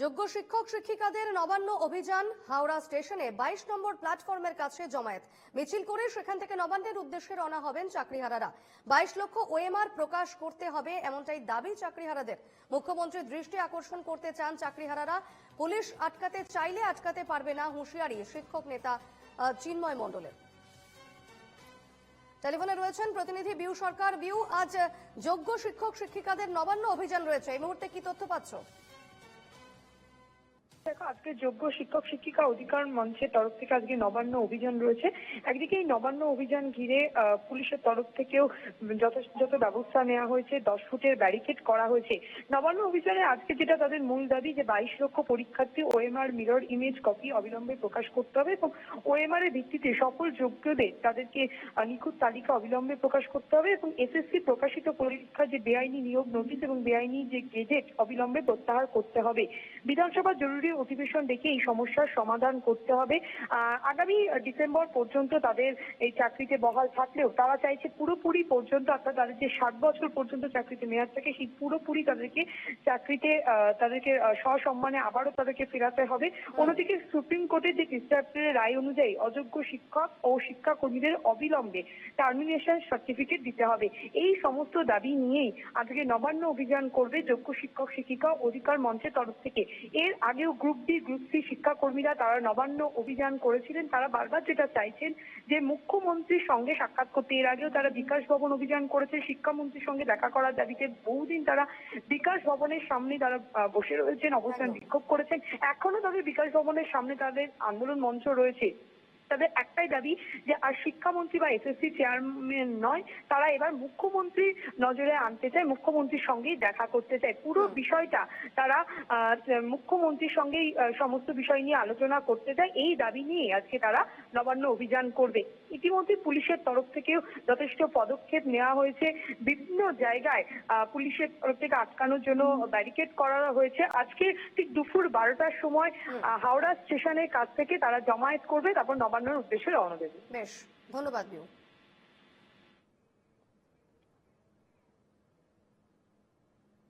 যোগ্য শিক্ষক শিক্ষিকাদের নবান্ন অভিযান হাওড়া স্টেশনে বাইশ নম্বর প্ল্যাটফর্মের কাছে জমায়েত। মিছিল করে সেখান থেকে নবান্নের উদ্দেশ্যে রওনা হবেন চাকরিহারারা। বাইশ লক্ষ ওএমআর প্রকাশ করতে হবে এমনটাই দাবি চাকরিহারাদের। মুখ্যমন্ত্রীর দৃষ্টি আকর্ষণ করতে চান চাকরিহারারা। পুলিশ আটকাতে চাইলে আটকাতে পারবে না হুঁশিয়ারি শিক্ষক নেতা চিন্ময় মণ্ডলের। টেলিফোনে রয়েছেন প্রতিনিধি বিউ সরকার। বিউ, আজ যোগ্য শিক্ষক শিক্ষিকাদের নবান্ন অভিযান রয়েছে। এই মুহূর্তে কি তথ্য পাচ্ছ? দেখো, আজকে যোগ্য শিক্ষক, শিক্ষিকা অধিকার মঞ্চের তরফ থেকে আজকে নবান্ন অভিযান রয়েছে। একদিকে এই নবান্ন অভিযান ঘিরে পুলিশের তরফ থেকেও যথাযথ ব্যবস্থা নেওয়া হয়েছে, দশ ফুটের ব্যারিকেড করা হয়েছে। নবান্ন অভিযানে আজকে যেটা তাদের মূল দাবি, যে বাইশ লক্ষ পরীক্ষার্থী ওএমআর মিরর ইমেজ কপি অবিলম্বে প্রকাশ করতে হবে এবং ওএমআর এর ভিত্তিতে সকল যোগ্যদের তাদেরকে নিখুঁত তালিকা অবিলম্বে প্রকাশ করতে হবে এবং এসএসসি প্রকাশিত পরীক্ষা যে বেআইনি নিয়োগ নোটিশ এবং বেআইনি যে গেজেট অবিলম্বে প্রত্যাহার করতে হবে। বিধানসভা জরুরি অধিবেশন ডেকে এই সমস্যার সমাধান করতে হবে। আগামী ডিসেম্বর পর্যন্ত তাদের এই চাকরিতে বহাল থাকলেও তারা চাইছে পুরোপুরি পর্যন্ত, অর্থাৎ তাদের যে ষাট বছর পর্যন্ত চাকরিতে মেয়াদ থাকে, সেই পুরোপুরি তাদেরকে চাকরিতে তাদেরকে সসম্মানে আবারও তাদেরকে ফেরাতে হবে। অন্যদিকে সুপ্রিম কোর্টের যে ক্রিস্টাফের রায় অনুযায়ী অযোগ্য শিক্ষক ও শিক্ষাকর্মীদের অবিলম্বে টার্মিনেশন সার্টিফিকেট দিতে হবে। এই সমস্ত দাবি নিয়েই আজকে নবান্ন অভিযান করবে যোগ্য শিক্ষক শিক্ষিকা অধিকার মঞ্চের তরফ থেকে। এর আগেও গ্রুপ ডি গ্রুপ সি শিক্ষাকর্মীরা তারা নবান্ন অভিযান করেছিলেন। তারা বারবার যেটা চাইছেন যে মুখ্যমন্ত্রীর সঙ্গে সাক্ষাৎ করতে। এর আগেও তারা বিকাশ ভবন অভিযান করেছে শিক্ষামন্ত্রীর সঙ্গে দেখা করার দাবিতে বহুদিন তারা বিকাশ ভবনের সামনে তারা বসে রয়েছেন, অবস্থান বিক্ষোভ করেছেন। এখনও তাদের বিকাশ ভবনের সামনে তাদের আন্দোলন মঞ্চ রয়েছে। তাদের একটাই দাবি যে আর শিক্ষামন্ত্রী বা এসএসসি চেয়ারম্যান নয় তারা এবার মুখ্যমন্ত্রীর নজরে আনতে চায় মুখ্যমন্ত্রীর সঙ্গেই দেখা করতে চায়। পুরো বিষয়টা তারা মুখ্যমন্ত্রীর সঙ্গেই সমস্ত বিষয় নিয়ে আলোচনা করতে চায়। এই দাবি নিয়ে আজকে তারা নবান্ন অভিযান করবে। ইতিমধ্যে পুলিশের তরফ থেকেও যথেষ্ট পদক্ষেপ নেওয়া হয়েছে। বিভিন্ন জায়গায় আহ, পুলিশের তরফ থেকে আটকানোর জন্য ব্যারিকেড করা হয়েছে। আজকে ঠিক দুপুর বারোটার সময় হাওড়া স্টেশনের কাছ থেকে তারা জমায়েত করবে তারপর নবান্নর উদ্দেশ্যে রওনা দেবে। বেশ ধন্যবাদ বিউ